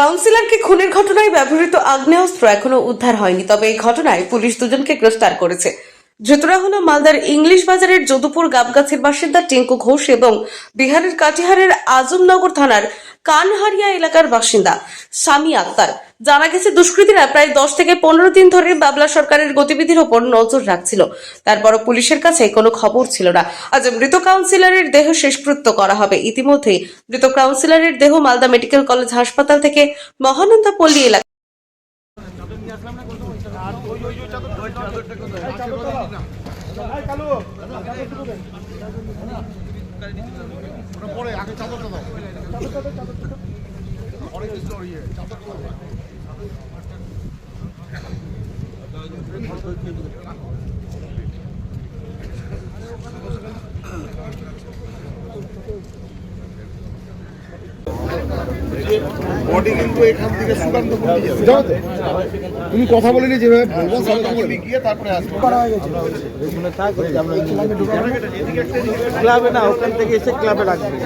কাউন্সিলরকে খুনের ঘটনায় ব্যবহৃত আগ্নেয়াস্ত্র এখনও উদ্ধার হয়নি, তবে এই ঘটনায় পুলিশ দুজনকে গ্রেফতার করেছে। ধৃতরা হলো মালদার ইংলিশ বাজারের যদুপুর গাবগাছির বাসিন্দা টিঙ্কু ঘোষ এবং বিহারের কাটিহারের আজমনগর থানার কানহারিয়া এলাকার বাসিন্দা স্বামী আক্তার। জানা গেছে, দুষ্কৃতীরা প্রায় দশ থেকে পনেরো দিন ধরে বাবলা সরকারের গতিবিধির ওপর নজর রাখছিল। তারপরও পুলিশের কাছে কোনো খবর ছিল না। আজ মৃত কাউন্সিলরের দেহ শেষকৃত্য করা হবে। ইতিমধ্যেই মৃত কাউন্সিলরের দেহ মালদা মেডিকেল কলেজ হাসপাতাল থেকে মহানন্দা পল্লী এলাকা পরে আগে চাদরটা দাও। অনেক কিছু ইয়ে চাদরটা দাও। বডি কিন্তু এখান থেকে সুকান্ত পল্লী যাবে তুমি কথা বলিনি যেভাবে বলব গিয়ে তারপরে আসবে ক্লাবে না ওখান থেকে এসে ক্লাবে রাখবে